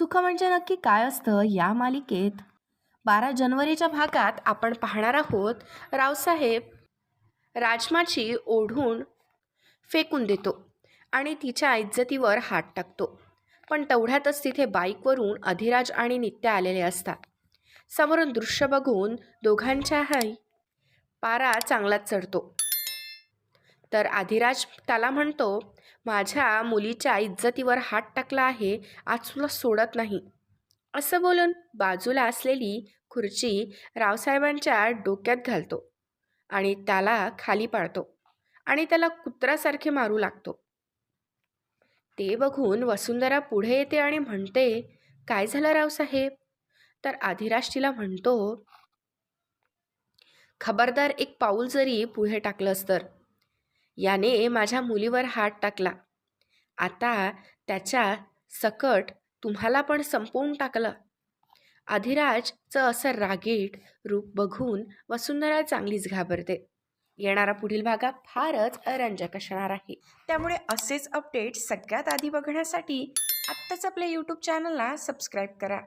सुख म्हणजे नक्की काय असतं या मालिकेत? बारा जानेवारीच्या भागात आपण पाहणार आहोत रावसाहेब राजमाची ओढून फेकून देतो आणि तिच्या इज्जतीवर हात टाकतो. पण तेवढ्यातच तिथे बाईकवरून अधिराज आणि नित्या आलेले असतात. समोरून दृश्य बघून दोघांच्याही पारा चांगलाच चढतो. तर आधिराज त्याला म्हणतो माझ्या मुलीच्या इज्जतीवर हात टाकला आहे आज तुला सोडत नाही. असं बोलून बाजूला असलेली खुर्ची रावसाहेबांच्या डोक्यात घालतो आणि त्याला खाली पाडतो आणि त्याला कुत्र्यासारखे मारू लागतो. ते बघून वसुंधरा पुढे येते आणि म्हणते काय झालं रावसाहेब? तर आधिराज तिला म्हणतो खबरदार एक पाऊल जरी पुढे टाकलंस तर याने माझ्या मुलीवर हात टाकला. आता त्याच्या सकट तुम्हाला पण संपवून टाकलं. अधिराजचं असं रागीट रूप बघून वसुंधरा चांगलीच घाबरते. येणारा पुढील भागा फारच रंजक असणार आहे. त्यामुळे असेच अपडेट सगळ्यात आधी बघण्यासाठी आत्ताच आपल्या यूट्यूब चॅनलला सबस्क्राईब करा.